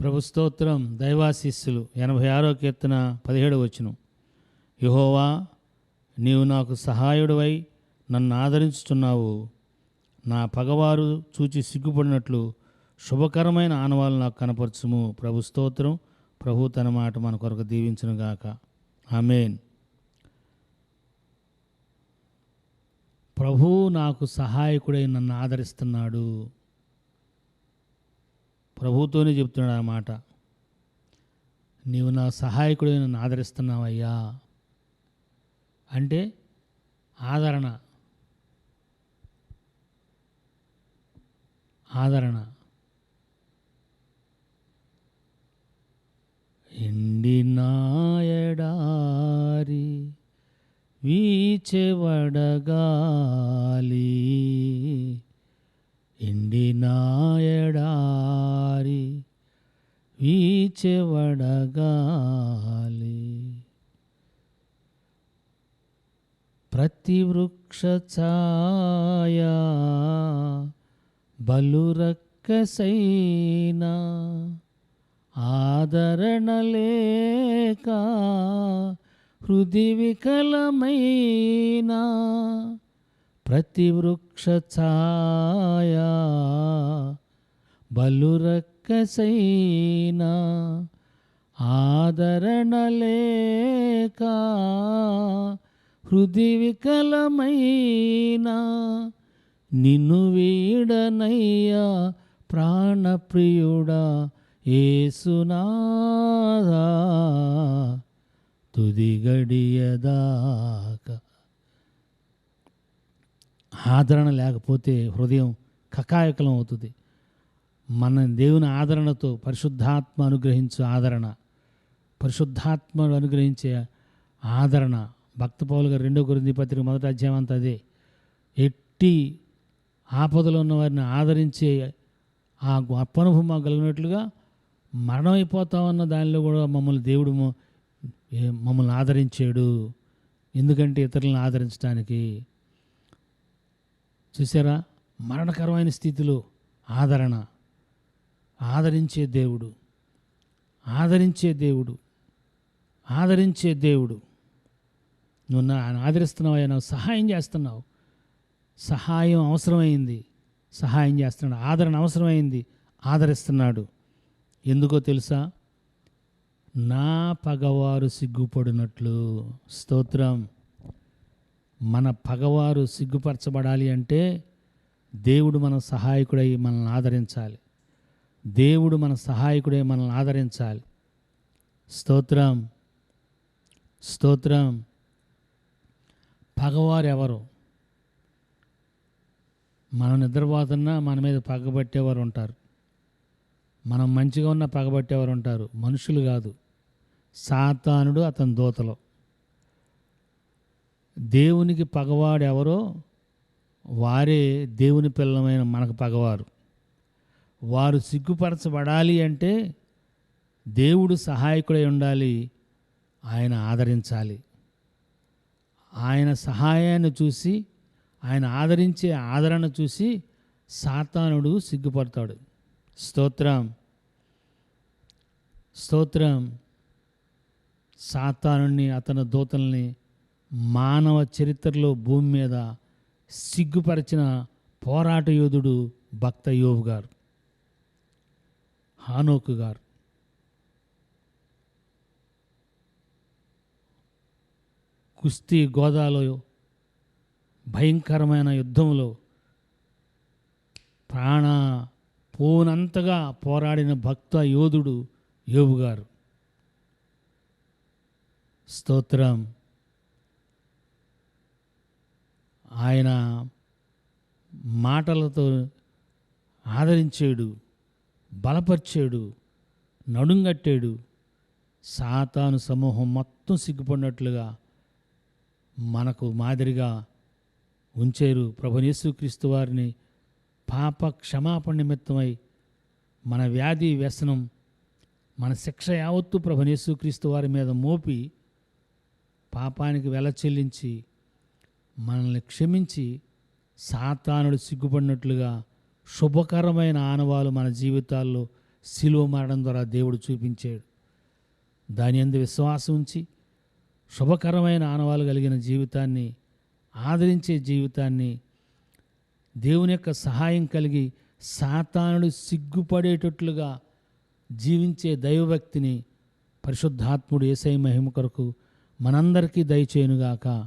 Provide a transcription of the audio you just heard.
ప్రభు స్తోత్రం దైవాశిస్సులు. ఎనభై ఆరో కీర్తన పదిహేడు వచ్చును యహోవా నీవు నాకు సహాయుడివై నన్ను ఆదరించుతున్నావు నా పగవారు చూచి సిగ్గుపడినట్లు శుభకరమైన ఆనవాలు నాకు కనపరచుము. ప్రభు స్తోత్రం ప్రభు తన మాట మన కొరకు దీవించునుగాక ఆమెన్. ప్రభు నాకు సహాయకుడై నన్ను ఆదరిస్తున్నాడు. ప్రభుతోనే చెప్తున్నాడు ఆ మాట. నీవు నా సహాయకుడు నన్ను ఆదరిస్తున్నావయ్యా. అంటే ఆదరణ. ఆదరణ. ఎండినాయడారి వీచెవడగాలి ఎండినాయడారి వీచెవడగాలి. ప్రతి వృక్ష ఛాయా బలురక్కసైనా ఆదరణ లేక హృది వికలమైనా ప్రతి వృక్ష బలురక్కసైనా ఆదరణ లేక హృది వికలమైనా నిన్ను వీడనయ్యా ప్రాణప్రియుడా ఏసునాదా తుది గడియదాకా. ఆదరణ లేకపోతే హృదయం కకాయకలం అవుతుంది. మన దేవుని ఆదరణతో పరిశుద్ధాత్మ అనుగ్రహించే ఆదరణ. పరిశుద్ధాత్మ అనుగ్రహించే ఆదరణ. భక్తపౌలు గారు రెండో గురించి పత్రిక మొదటి అధ్యాయం అంతా అదే. ఎట్టి ఆపదలో ఉన్న వారిని ఆదరించే ఆ అప్పనుభవం మాకు కలిగినట్లుగా మరణం అయిపోతామన్న దానిలో కూడా మమ్మల్ని దేవుడు మమ్మల్ని ఆదరించాడు. ఎందుకంటే ఇతరులను ఆదరించడానికి చూసారా? మరణకరమైన స్థితిలో ఆదరణ. ఆదరించే దేవుడు. ఆదరించే దేవుడు. ఆదరించే దేవుడు. నువ్వు నా ఆదరిస్తున్నావు నువ్వు సహాయం చేస్తున్నావు. సహాయం అవసరమైంది. సహాయం చేస్తున్నాడు. ఆదరణ అవసరమైంది. ఆదరిస్తున్నాడు. ఎందుకో తెలుసా? నా పగవారు సిగ్గుపడినట్లు. స్తోత్రం. మన పగవారు సిగ్గుపరచబడాలి అంటే దేవుడు మన సహాయకుడై మనల్ని ఆదరించాలి. దేవుడు మన సహాయకుడై మనల్ని ఆదరించాలి. స్తోత్రం స్తోత్రం. పగవారు ఎవరు? మనం నిద్రపోతున్నా మన మీద పగబట్టేవారు ఉంటారు. మనం మంచిగా ఉన్న పగబట్టేవారు ఉంటారు. మనుషులు కాదు. సాతానుడు అతని దూతలు. దేవునికి పగవాడు ఎవరో వారే దేవుని పిల్లమైన మనకు పగవారు. వారు సిగ్గుపరచబడాలి అంటే దేవుడు సహాయకుడై ఉండాలి ఆయన ఆదరించాలి. ఆయన సహాయాన్ని చూసి ఆయన ఆదరించే ఆదరణ చూసి సాతానుడు సిగ్గుపడతాడు. స్తోత్రం. స్తోత్రం. సాతానుని అతని దూతల్ని మానవ చరిత్రలో భూమి మీద సిగ్గుపరిచిన పోరాట యోధుడు భక్త యోబు గారు హానోకు గారు. కుస్తీ గోదాలో భయంకరమైన యుద్ధంలో ప్రాణ పోనంతగా పోరాడిన భక్త యోధుడు యోబు గారు. స్తోత్రం. ఆయన మాటలతో ఆదరించాడు బలపరిచాడు నడుంగట్టాడు సాతాను సమూహం మొత్తం సిగ్గుపడినట్లుగా మనకు మాదిరిగా ఉంచారు. ప్రభునేసుక్రీస్తు వారిని పాప క్షమాపణ నిమిత్తమై మన వ్యాధి వ్యసనం మన శిక్ష యావత్తు ప్రభునేసుక్రీస్తు వారి మీద మోపి పాపానికి వెల చెల్లించి మనల్ని క్షమించి సాతానుడు సిగ్గుపడినట్లుగా శుభకరమైన ఆనవాలు మన జీవితాల్లో శిలువ మారడం ద్వారా దేవుడు చూపించాడు. దాని అందు విశ్వాసం ఉంచి శుభకరమైన ఆనవాలు కలిగిన జీవితాన్ని ఆదరించే జీవితాన్ని దేవుని యొక్క సహాయం కలిగి సాతానుడు సిగ్గుపడేటట్లుగా జీవించే దైవభక్తిని పరిశుద్ధాత్ముడు ఏసై మహిమ కొరకు మనందరికీ దయచేయునుగాక.